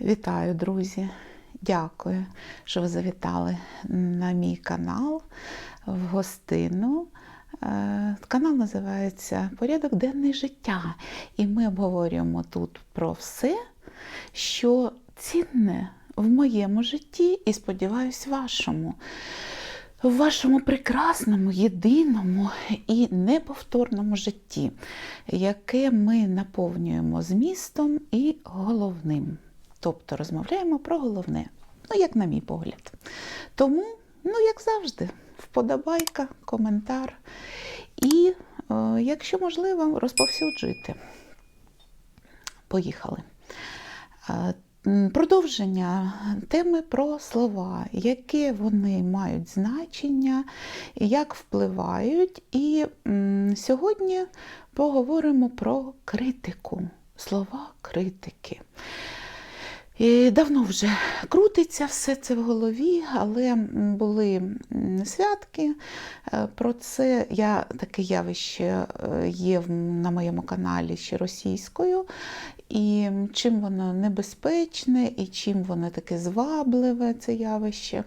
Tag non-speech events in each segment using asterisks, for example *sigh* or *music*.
Вітаю, друзі! Дякую, що ви завітали на мій канал в гостину. Е, Канал називається Порядок денний життя. І ми обговорюємо тут про все, що цінне в моєму житті і, сподіваюсь, вашому. В вашому прекрасному, єдиному і неповторному житті, яке ми наповнюємо змістом і головним. Тобто розмовляємо про головне, ну, як на мій погляд. Тому, ну, як завжди, вподобайка, коментар. І, е, якщо можливо, розповсюджуйте. Поїхали. Е, Продовження теми про слова, яке вони мають значення, як впливають. І сьогодні поговоримо про критику, слова критики. І давно вже крутиться все це в голові, але були святки. Е, Про це я таке явище е, є на моєму каналі ще російською. І чим воно небезпечне, і чим воно таке звабливе, це явище.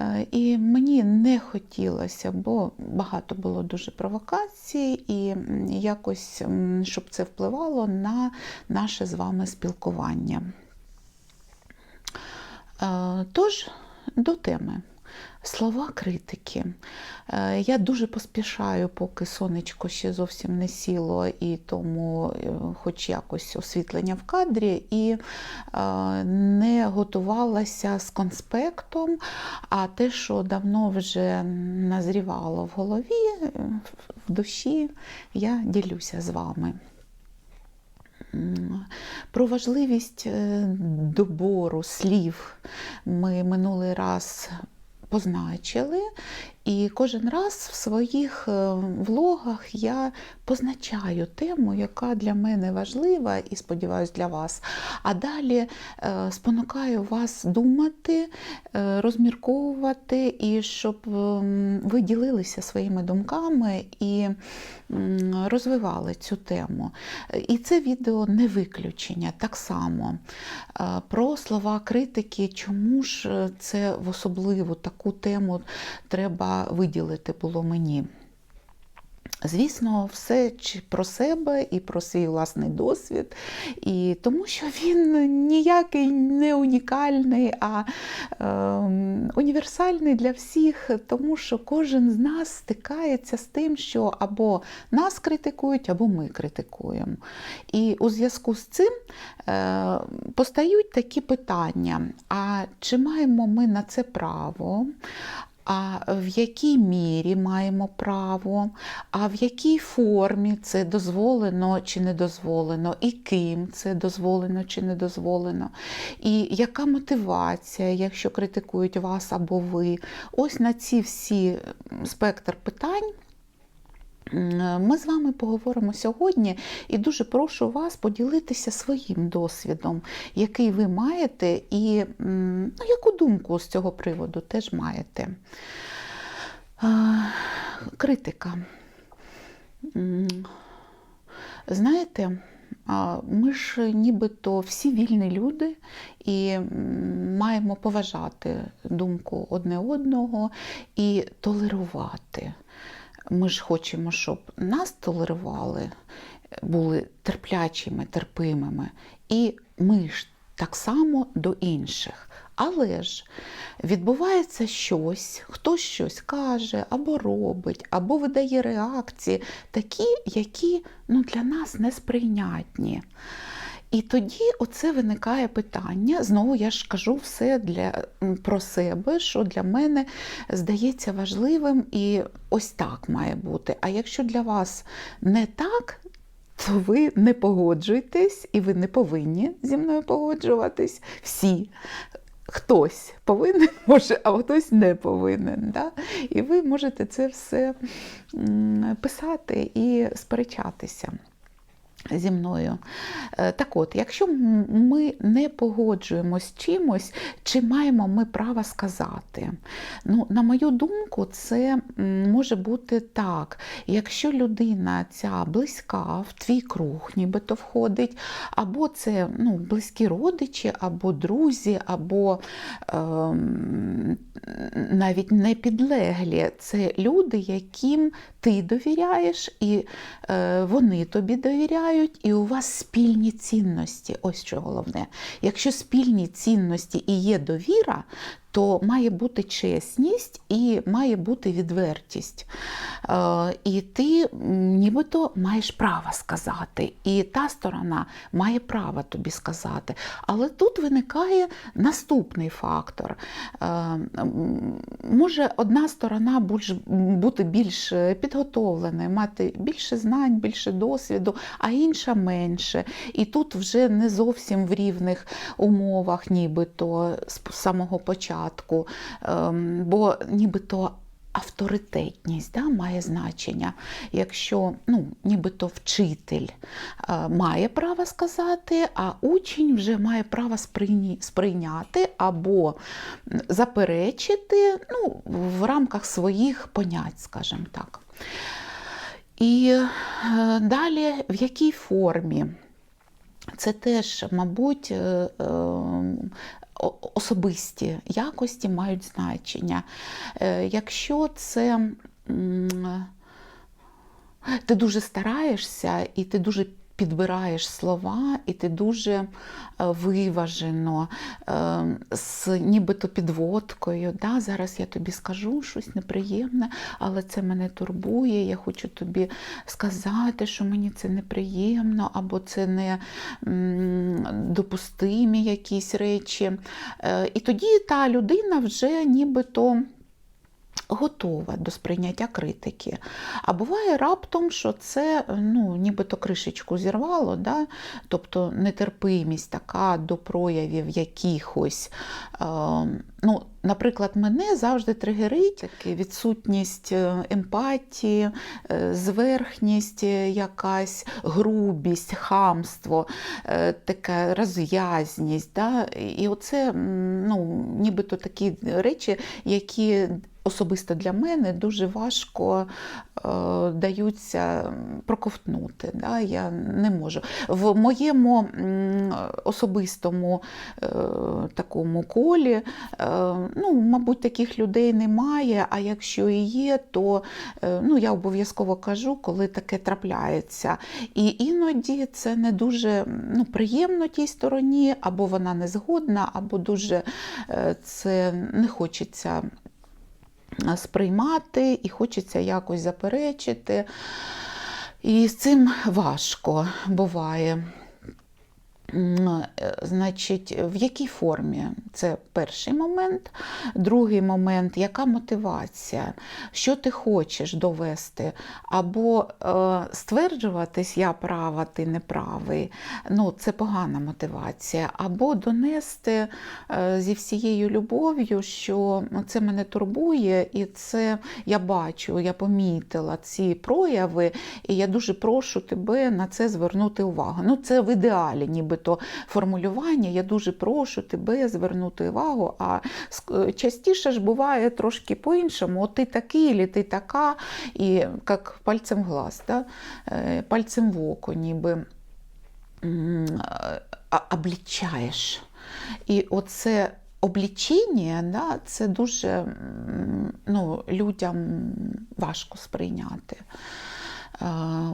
Е, І мені не хотілося, бо багато було дуже провокацій, і якось, щоб це впливало на наше з вами спілкування. Е, Тож, до теми. Слова критики. Е, Я дуже поспішаю, поки сонечко ще зовсім не сіло, і тому е, хоч якось освітлення в кадрі, і не готувалася з конспектом, а те, що давно вже назрівало в голові, в душі, я ділюся з вами. Про важливість е, добору слів ми минулий раз позначили, і кожен раз в своїх е, влогах я позначаю тему, яка для мене важлива і сподіваюся для вас. А далі е, спонукаю вас думати, е, розмірковувати, і щоб ем, ви ділилися своїми думками і розвивали цю тему. І це відео не виключення, так само про слова критики, чому ж це в особливу таку тему треба виділити було мені. Звісно, все про себе і про свій власний досвід, і тому що він ніякий не унікальний, а е, універсальний для всіх, тому що кожен з нас стикається з тим, що або нас критикують, або ми критикуємо. І у зв'язку з цим е, постають такі питання: а чи маємо ми на це право? А в якій мірі маємо право, а в якій формі це дозволено чи не дозволено, і ким це дозволено чи не дозволено, і яка мотивація, якщо критикують вас або ви. Ось на ці всі спектр питань. М, Ми з вами поговоримо сьогодні і дуже прошу вас поділитися своїм досвідом, який ви маєте, і ну, яку думку з цього приводу теж маєте. Критика. Знаєте, ми ж нібито всі вільні люди і маємо поважати думку одне одного і толерувати. Ми ж хочемо, щоб нас толерували, були терплячими, терпимими, і ми ж так само до інших. Але ж відбувається щось, хтось щось каже, або робить, або видає реакції, такі, які ну, для нас несприйнятні. І тоді оце виникає питання. Знову я ж кажу все для, про себе, що для мене здається важливим, і ось так має бути. А якщо для вас не так, то ви не погоджуєтесь, і ви не повинні зі мною погоджуватись всі. Хтось повинен, *laughs* може, а хтось не повинен. Да? І ви можете це все писати і сперечатися. Зі мною. Е, Так от, якщо ми не погоджуємось чимось, чи маємо ми право сказати? Ну, на мою думку, це може бути так. Якщо людина ця близька в твій круг, нібито входить, або це ну, близькі родичі, або друзі, або ем, навіть не підлеглі, це люди, яким ти довіряєш, і е, вони тобі довіряють, і у вас спільні цінності. Ось що головне. Якщо спільні цінності і є довіра, то має бути чесність і має бути відвертість. Е, і ти нібито маєш право сказати, і та сторона має право тобі сказати. Але тут виникає наступний фактор. Е, Може одна сторона бути більш підготовленою, мати більше знань, більше досвіду, а інша менше. І тут вже не зовсім в рівних умовах, нібито з самого початку, Ем, бо нібито. Авторитетність да, має значення. Якщо ну, нібито вчитель е, має право сказати, а учень вже має право сприйняти або заперечити ну, в рамках своїх понять, скажімо так. І е, далі в якій формі? Це теж, мабуть, е, е, о- особисті якості мають значення. Е, Якщо це ти дуже стараєшся і ти дуже підбираєш слова, і ти дуже е, виважено, е, з нібито підводкою. Да, Зараз я тобі скажу щось неприємне, але це мене турбує. Я хочу тобі сказати, що мені це неприємно, або це не допустимі якісь речі. Е, І тоді та людина вже нібито готова до сприйняття критики. А буває раптом, що це ну, нібито кришечку зірвало, да? тобто нетерпимість така до проявів якихось. Е, ну, Наприклад, мене завжди тригерить відсутність е, емпатії, е, зверхність е, якась, грубість, хамство, така розв'язність. Да? І оце ну, нібито такі речі, які особисто для мене дуже важко е, даються проковтнути. Да? Я не можу. В моєму особистому е, такому колі, е, ну, мабуть, таких людей немає, а якщо і є, то е, ну, я обов'язково кажу, коли таке трапляється. І іноді це не дуже ну, приємно тій стороні, або вона не згодна, або дуже е, це не хочеться сприймати і хочеться якось заперечити. І з цим важко буває. Е, Значить, в якій формі? Це перший момент. Другий момент, яка мотивація? Що ти хочеш довести? Або е, стверджуватись, я права, ти не правий. Ну, це погана мотивація. Або донести е, зі всією любов'ю, що це мене турбує, і це я бачу, я помітила ці прояви, і я дуже прошу тебе на це звернути увагу. Ну, це в ідеалі, нібито формулювання. Я дуже прошу тебе звернути увагу. А частіше ж буває трошки по-іншому. От ти такий, або ти така, і як пальцем в глаз, да? Е, пальцем в око, ніби облічаєш. І оце облічення, да, це дуже ну, людям важко сприйняти. Е,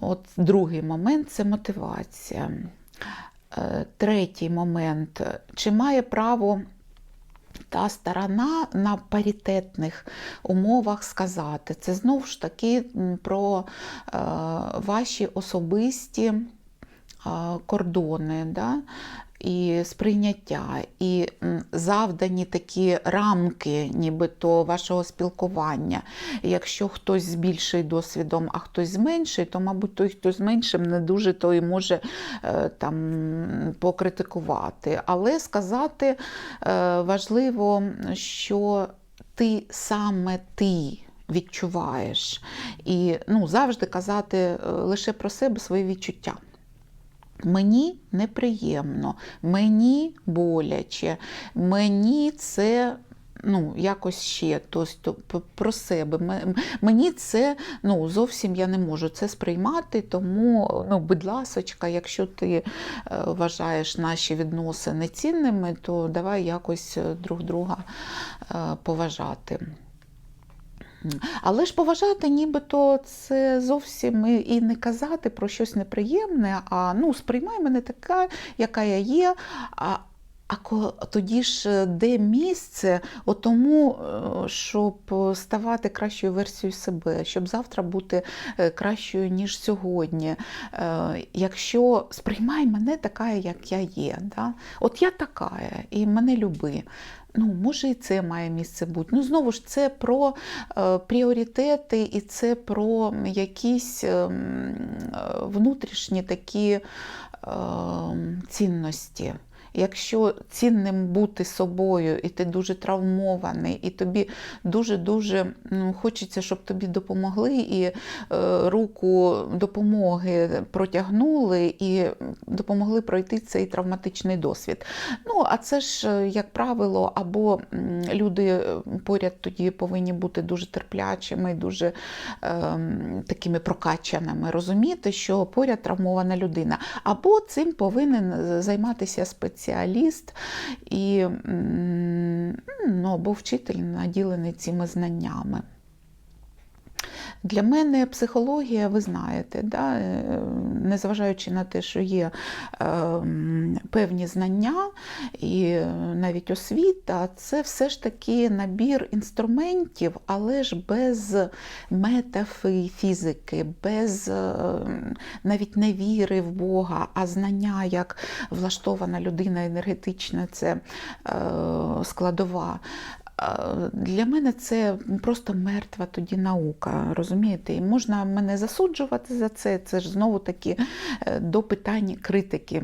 От другий момент це мотивація. Е, Третій момент, чи має право та сторона на паритетних умовах сказати. Це знову ж таки про е, ваші особисті е, кордони. Да? І сприйняття, і завдані такі рамки, нібито вашого спілкування. Якщо хтось з більшим досвідом, а хтось з менший, то, мабуть, той, хто з меншим, не дуже той може е, там покритикувати. Але сказати е, важливо, що ти саме ти. Відчуваєш. І ну, завжди казати е, лише про себе свої відчуття. Мені неприємно, мені боляче, мені це. Ну, якось ще тобто, про себе. Мені це ну, зовсім я не можу це сприймати, тому, ну, будь ласочка, якщо ти е, вважаєш наші відносини цінними, то давай якось е, друг друга е, поважати. Але ж поважати, нібито це зовсім і не казати про щось неприємне, а ну, сприймай мене така, яка я є. А, а тоді ж е, де місце тому, е, щоб ставати кращою версією себе, щоб завтра бути е, кращою, ніж сьогодні. Якщо сприймай мене така, як я є. Да? От я така, і мене люби. Ну, може, і це має місце бути. Ну, знову ж, це про е, пріоритети і це про якісь е, е, внутрішні такі е, цінності. Якщо цінним бути собою, і ти дуже травмований, і тобі дуже-дуже хочеться, щоб тобі допомогли, і е, руку допомоги протягнули, і допомогли пройти цей травматичний досвід. Ну, а це ж, е, як правило, або люди е, поряд тоді повинні бути дуже терплячими, дуже ем, такими прокачаними, розуміти, що поряд травмована людина. Або цим повинен займатися спеціаліст і м, ну, або вчитель наділений цими знаннями. Для мене психологія, ви знаєте, да, е, незважаючи на те, що є е, певні знання і е, навіть освіта, це все ж таки набір інструментів, але ж без метафізики, без е, навіть не віри в Бога, а знання, як влаштована людина енергетична, це складова. Для мене це просто мертва тоді наука, розумієте? І можна мене засуджувати за це. Це ж знову таки е, до питань критики.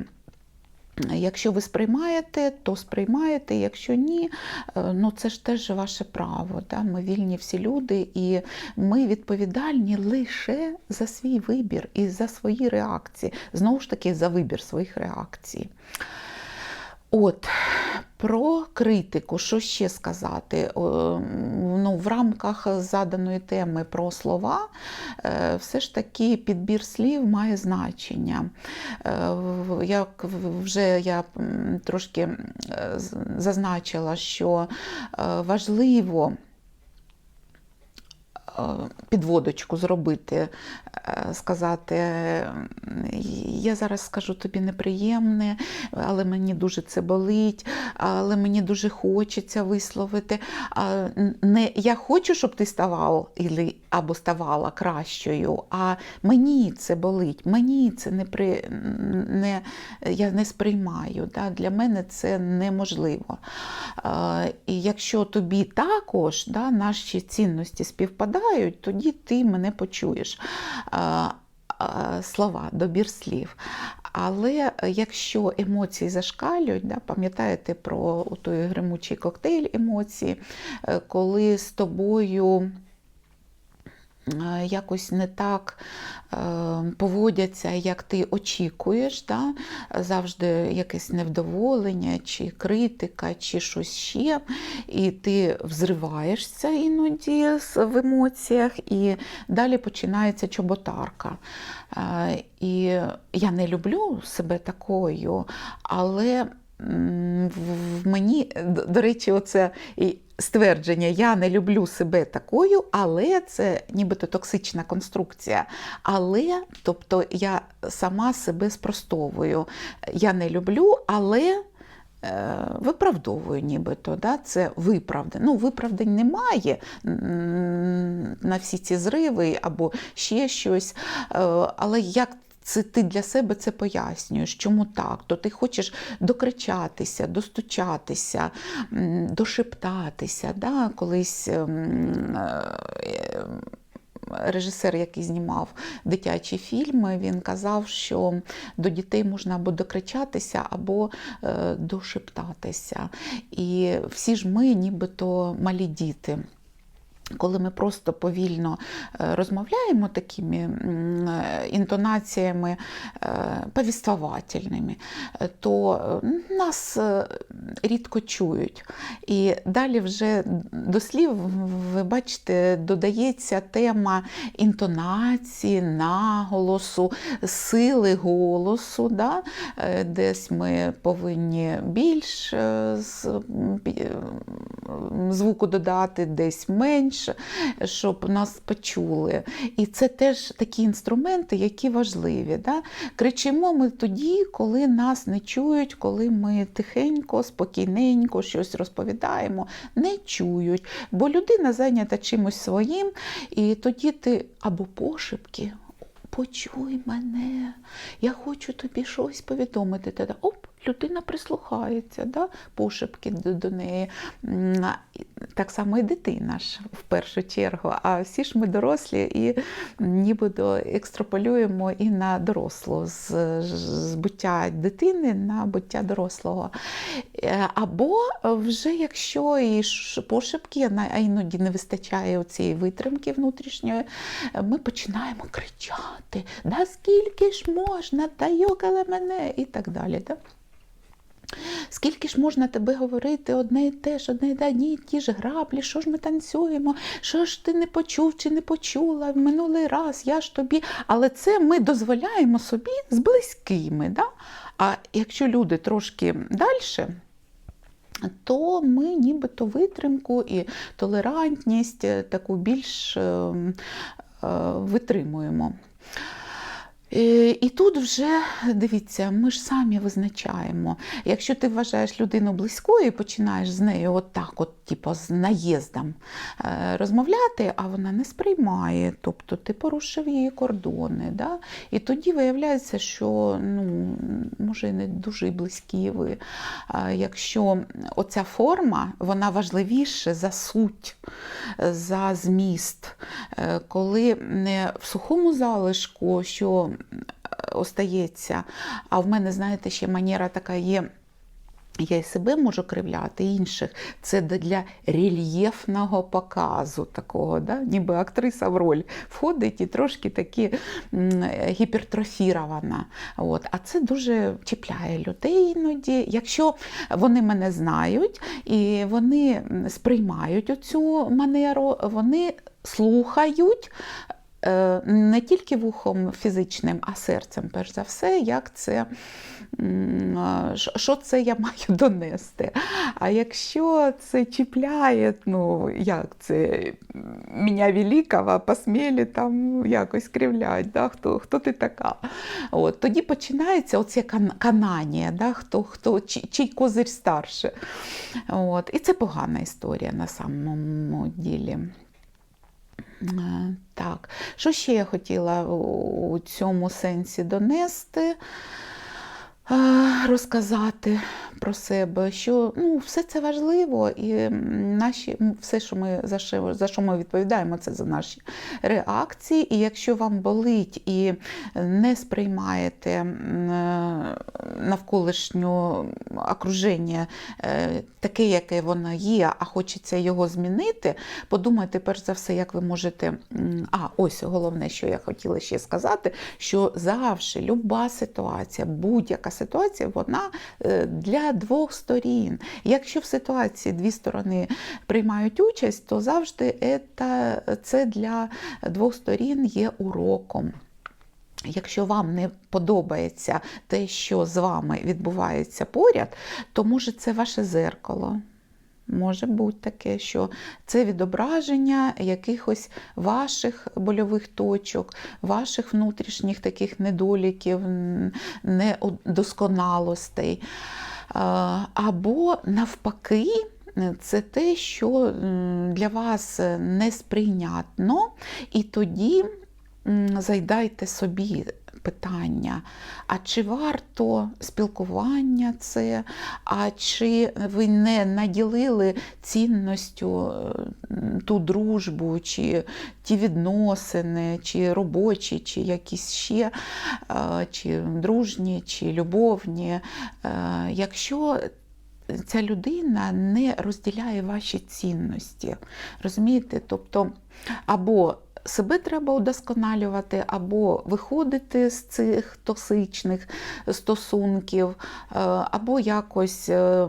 Якщо ви сприймаєте, то сприймаєте, якщо ні, е, ну це ж теж ваше право. Да? Ми вільні всі люди, і ми відповідальні лише за свій вибір і за свої реакції. Знову ж таки, за вибір своїх реакцій. От, про критику, що ще сказати? Ну, в рамках заданої теми про слова, е, все ж таки підбір слів має значення. Е, Як вже я трошки е, зазначила, що важливо підводочку зробити, е, сказати, я зараз скажу тобі неприємне, але мені дуже це болить, але мені дуже хочеться висловити. Не я хочу, щоб ти ставав або ставала кращою, а мені це болить, мені це не при, не, я не сприймаю. Да? Для мене це неможливо. І якщо тобі також да, наші цінності співпадають, тоді ти мене почуєш. Слова, добір слів. Але якщо емоції зашкалюють, да, пам'ятаєте про той гримучий коктейль емоцій, е, коли з тобою якось не так е, поводяться, як ти очікуєш, да? завжди якесь невдоволення, чи критика, чи щось ще, і ти взриваєшся іноді в емоціях, і далі починається чоботарка. Е, І я не люблю себе такою, але в- мені, до речі, оце ствердження Я не люблю себе такою, але це нібито токсична конструкція. Але, тобто я сама себе спростовую. Я не люблю, але. е, Виправдовую нібито, да? це виправдання. Ну, виправдань немає на всі ці зриви або ще щось. Е, Але як це ти для себе це пояснюєш, чому так? То ти хочеш докричатися, достучатися, дошептатися. Да? Колись ем, е, режисер, який знімав дитячі фільми, він казав, що до дітей можна або докричатися, або е, дошептатися. І всі ж ми, нібито малі діти. Коли ми просто повільно е, розмовляємо такими е, інтонаціями е, повіствовательними, то нас рідко чують. І далі вже до слів, ви бачите, додається тема інтонації, наголосу, сили голосу. Да? Десь ми повинні більш звуку додати, десь менше, щоб нас почули. І це теж такі інструменти, які важливі. Да? Кричимо ми тоді, коли нас не чують, коли ми тихенько, спокійненько щось розповідаємо, не чують, бо людина зайнята чимось своїм, і тоді ти або пошепки. Почуй мене, я хочу тобі щось повідомити. Тоді оп, людина прислухається, да? пошепки до, до неї. Так само і дитина ж в першу чергу. А всі ж ми дорослі і нібито екстраполюємо і на дорослу з, з буття дитини на буття дорослого. Е, Або вже якщо і пошепки, а іноді не вистачає цієї витримки внутрішньої, е, ми починаємо кричати: да скільки ж можна, та йокали мене і так далі. Да? Скільки ж можна тебе говорити одне і те ж, одне і одні ті ж граблі, що ж ми танцюємо, що ж ти не почув чи не почула в минулий раз, я ж тобі. Але це ми дозволяємо собі з близькими. Да? А якщо люди трошки далі, то ми нібито витримку і толерантність е, таку більш е, е, витримуємо. Е, І тут вже дивіться, ми ж самі визначаємо. Якщо ти вважаєш людину близькою і починаєш з нею от так, от, типу, з наїздом е, розмовляти, а вона не сприймає, тобто ти порушив її кордони. Да? І тоді виявляється, що ну, може не дуже близькі ви. Якщо оця форма, вона важливіша за суть, за зміст, Е, коли не в сухому залишку, що остається, а в мене, знаєте, ще манера така є. Я і себе можу кривляти, і інших. Це для рельєфного показу такого, да? ніби актриса в роль входить і трошки таки гіпертрофірована. От. А це дуже чіпляє людей іноді. Якщо вони мене знають і вони сприймають оцю манеру, вони слухають. Е, Не тільки вухом фізичним, а серцем, перш за все, як це, що- це я маю *laughs* донести. А якщо це чіпляє, ну як це мене великого посмілі там якось кривлять, да? хто, хто ти така? От, тоді починається оце кан- канання, да? хто, хто, чий козир старше. От. І це погана історія на самому ділі. Е, Так, що ще я хотіла у цьому сенсі донести, розказати про себе, що ну, все це важливо, і наші, все, що ми за що, за що ми відповідаємо, це за наші реакції. І якщо вам болить і не сприймаєте е, навколишнє окруження е, таке, яке воно є, а хочеться його змінити, подумайте перш за все, як ви можете. А, ось головне, що я хотіла ще сказати, що завжди люба ситуація, будь-яка вона е, для двох сторін. Якщо в ситуації дві сторони приймають участь, то завжди це для двох сторін є уроком. Якщо вам не подобається те, що з вами відбувається поряд, то може це ваше зеркало. Може бути таке, що це відображення якихось ваших больових точок, ваших внутрішніх таких недоліків, недосконалостей. Або навпаки, це те, що для вас несприйнятно, і тоді зайдайте собі питання, а чи варто спілкування це, а чи ви не наділили цінністю е, ту дружбу, чи ті відносини, чи робочі, чи якісь ще, е, чи дружні, чи любовні. Е, Якщо ця людина не розділяє ваші цінності. Розумієте? Тобто, або себе треба удосконалювати, або виходити з цих токсичних стосунків, е, або якось е,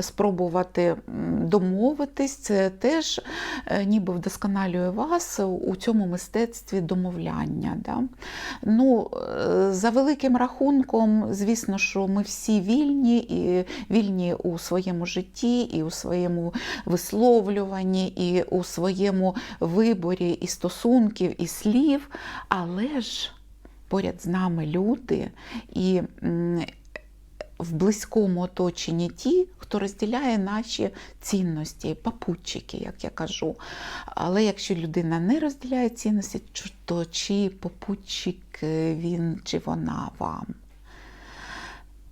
спробувати домовитись. Це теж е, ніби вдосконалює вас у цьому мистецтві домовляння. Да? Ну, за великим рахунком, звісно, що ми всі вільні і вільні у своєму житті, і у своєму висловлюванні, і у своєму виборі і стосунків, і слів, але ж поряд з нами люди і в близькому оточенні ті, хто розділяє наші цінності, попутчики, як я кажу. Але якщо людина не розділяє цінності, то чи попутчик е, він чи вона вам?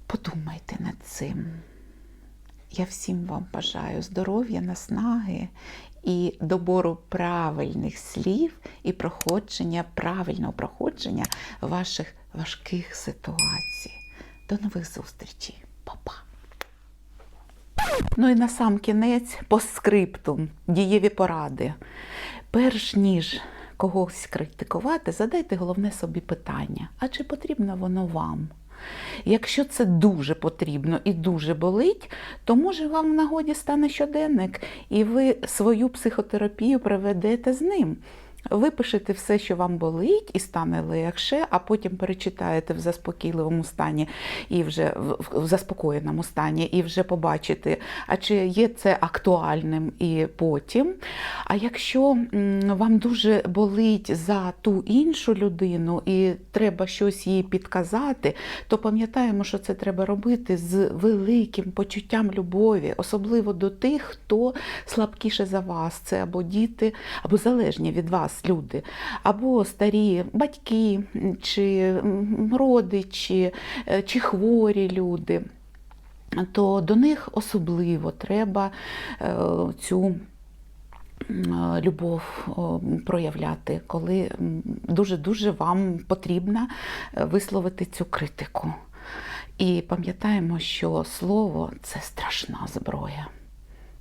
Подумайте над цим. Я всім вам бажаю здоров'я, наснаги і добору правильних слів і проходження, правильного проходження ваших важких ситуацій. До нових зустрічей. Па-па! Ну і на сам кінець постскриптум, дієві поради. Перш ніж когось критикувати, задайте головне собі питання: а чи потрібно воно вам? Якщо це дуже потрібно і дуже болить, то може вам в нагоді стане щоденник, і ви свою психотерапію проведете з ним. Випишете все, що вам болить, і стане легше, а потім перечитаєте в заспокійливому стані і вже в заспокоєному стані, і вже побачите, а чи є це актуальним і потім. А якщо вам дуже болить за ту іншу людину і треба щось їй підказати, то пам'ятаємо, що це треба робити з великим почуттям любові, особливо до тих, хто слабкіше за вас. Це або діти, або залежні від вас люди, або старі батьки, чи родичі, е, чи хворі люди. То до них особливо треба е, цю е, любов проявляти, коли дуже-дуже вам потрібно висловити цю критику. І пам'ятаємо, що слово це страшна зброя.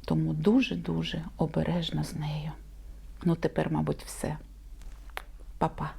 Тому дуже-дуже обережно з нею. Ну, тепер, мабуть, все. Па-па.